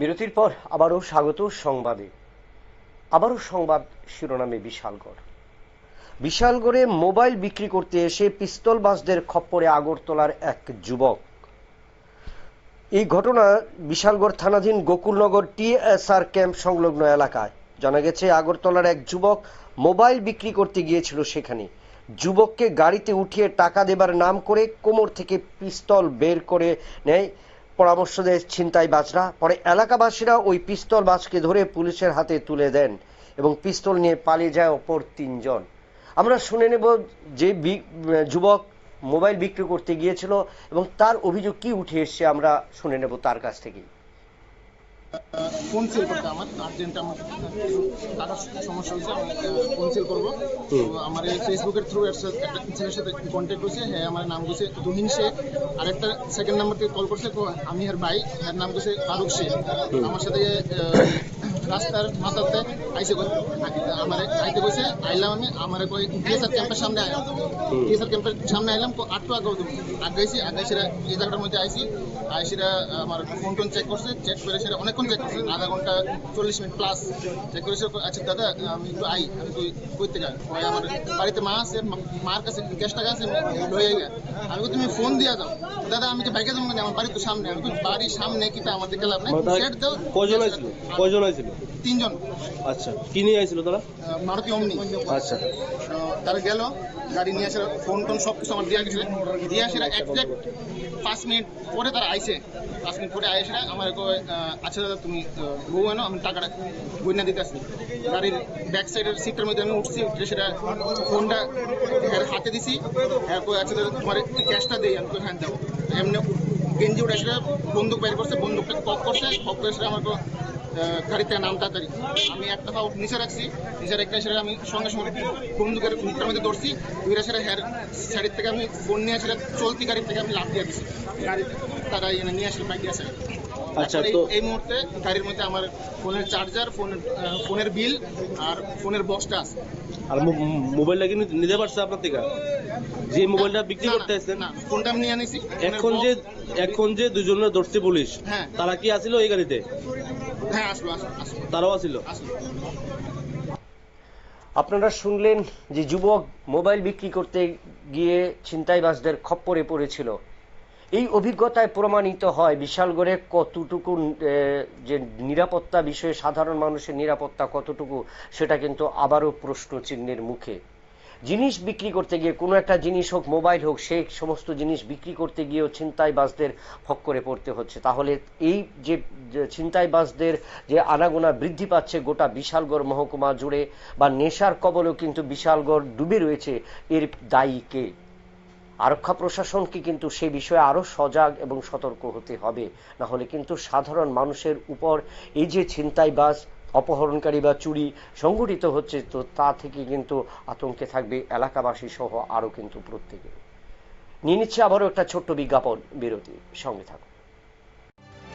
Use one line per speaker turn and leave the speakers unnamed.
বিরতির পর আবারও স্বাগত সংবাদে। আবারও সংবাদ শিরোনামে বিশালগড়। বিশালগড়ে মোবাইল বিক্রি করতে এসে পিস্তলবাজদের খপ্পরে আগরতলার এক যুবক। এই ঘটনা বিশালগড় থানাধীন গোকুলনগর টিএসআর ক্যাম্প সংলগ্ন এলাকায়। জানা গেছে, আগরতলার এক যুবক মোবাইল বিক্রি করতে গিয়েছিল সেখানে। যুবককে গাড়িতে উঠিয়ে টাকা দেবার নাম করে কোমর থেকে পিস্তল বের করে নেয় পরামর্শ দেয় ছিনতাই বাজরা। পরে এলাকাবাসীরা ওই পিস্তল বাজকে ধরে পুলিশের হাতে তুলে দেন এবং পিস্তল নিয়ে পালিয়ে যায় অপর তিনজন। আমরা শুনে নেব যে যুবক মোবাইল বিক্রি করতে গিয়েছিল এবং তার অভিযোগ কি উঠে এসছে আমরা শুনে নেব তার কাছ থেকেই।
ফোন সেল করতে আমার আর্জেন্ট আমার টাকার সমস্যা হয়েছে আমি ফোন সেল করব। তো আমার এই ফেসবুকের থ্রু একটা ছেলের সাথে কন্ট্যাক্ট হয়েছে হ্যাঁ আমার নাম হচ্ছে তুহিন শেখ। আর একটা সেকেন্ড নাম্বার থেকে কল করছে তো আমি আর ভাই এর নাম হচ্ছে ফারুক শেখ আমার সাথে রাস্তার মাথাতে আইসে কই- আমার আইতে কইছে আইলাম আমি, আমার কই ডিএসআর ক্যাম্পের সামনে আইলাম ডিএসআর ক্যাম্পের সামনে আইলাম? আটটু আগে আগাইছি আগাইছিরা এই জায়গাটার মধ্যে আইছি আইসিরা আমার ফোন টোন চেক করছে চেক করে সেটা অনেকক্ষণ চেক করছে, আধা ঘণ্টা চল্লিশ মিনিট প্লাস চেক করেছে আচ্ছা দাদা, আমি একটু আই, আমি তুই গা ওই আমার বাড়িতে মা আছে মার কাছে ক্যাশ টাকা আছে লয়ে গা আমি তুমি ফোন দিয়া যাও দাদা আমি তো বাইকে যাব না আমার বাড়ির তো সামনে। আমি বাড়ির সামনে কি তা আমাদের লাভ নাই। সেট দাও
কয়জন আইছিল কয়জন আইছিল
তিনজন।
আচ্ছা কি নিয়ে আইছিল তারা?
মারুতি অমনি।
আচ্ছা।
তারা গেল গাড়ি নিয়ে আসে ফোন টোন সব কিছু আমার দিয়ে গেছে দিয়ে আসে একজ্যাক্ট পাঁচ মিনিট পরে তারা আইসে পাঁচ মিনিট পরে আইসে আমার আচ্ছা দাদা তুমি বউ এনো আমি টাকাটা বইনা দিতে আসি গাড়ির ব্যাক সাইডের সিটের মধ্যে আমি উঠছি উঠে সেটা ফোনটা হাতে দিছি। হ্যাঁ আচ্ছা দাদা তোমার ক্যাশটা দেই আমি হ্যাঁ দাও এমনি গেঞ্জি উঠে সেটা বন্দুক বের করছে বন্দুকটা কক করছে কক করে সেটা আমার কয়, আহ, গাড়ি থেকে নাম তাড়াতাড়ি আমি একটা পা নিচে রাখছি নিচে রেখে সেটা আমি সঙ্গে সঙ্গে বন্দুকের মুখটার মধ্যে ধরছি দুইটা সেটা হেয়ার সাইডের থেকে আমি ফোন নিয়ে সেটা চলতি গাড়ির থেকে আমি লাভ দিয়ে দিছি। গাড়ি তারা নিয়ে আসলে বাইক দিয়ে
আচ্ছা, তো-
এই মুহূর্তে গাড়ির মধ্যে আমার ফোনের চার্জার ফোনের ফোনের বিল আর ফোনের বক্সটা আছে।
আর মোবাইলটা কি নিতে পারছে আপনার থেকে? যে মোবাইলটা বিক্রি করতে আসছেন
ফোনটা আমি নিয়ে আনিছি
এখন যে এখন যে দুজনের ধরছে পুলিশ
হ্যাঁ।
তারা কি আসিল এই গাড়িতে?
হ্যাঁ আসলো আসলো আসলো।
তারাও আসিল।
আপনারা শুনলেন যে যুবক মোবাইল বিক্রি করতে গিয়ে ছিনতাইবাজদের খপ্পরে পড়েছিল। এই অভিজ্ঞতায় প্রমাণিত হয় বিশালগড়ে কতটুকু যে নিরাপত্তা বিষয়ে সাধারণ মানুষের নিরাপত্তা কতটুকু, সেটা কিন্তু আবারও প্রশ্ন চিহ্নের মুখে। জিনিস বিক্রি করতে গিয়ে, কোনো একটা জিনিস হোক, মোবাইল হোক সেই সমস্ত জিনিস বিক্রি করতে গিয়েও ছিনতাইবাজদের ফক্করে পড়তে হচ্ছে। তাহলে এই যে যে ছিনতাইবাজদের যে আনাগোনা বৃদ্ধি পাচ্ছে গোটা বিশালগড় মহকুমা জুড়ে, বা নেশার কবলেও কিন্তু বিশালগড় ডুবে রয়েছে, এর দায়ী কে? আরক্ষা প্রশাসনকে কিন্তু সে বিষয়ে আরও সজাগ এবং সতর্ক হতে হবে। না হলে কিন্তু সাধারণ মানুষের উপর এই যে ছিনতাইবাজ অপহরণকারী বা চুরি সংগঠিত হচ্ছে, তো তা থেকে কিন্তু আতঙ্কে থাকবে এলাকাবাসী সহ আরও কিন্তু প্রত্যেকে। নিয়ে নিচ্ছে আবারও একটা ছোট্ট বিজ্ঞাপন। বিরতি, সঙ্গে থাকুন।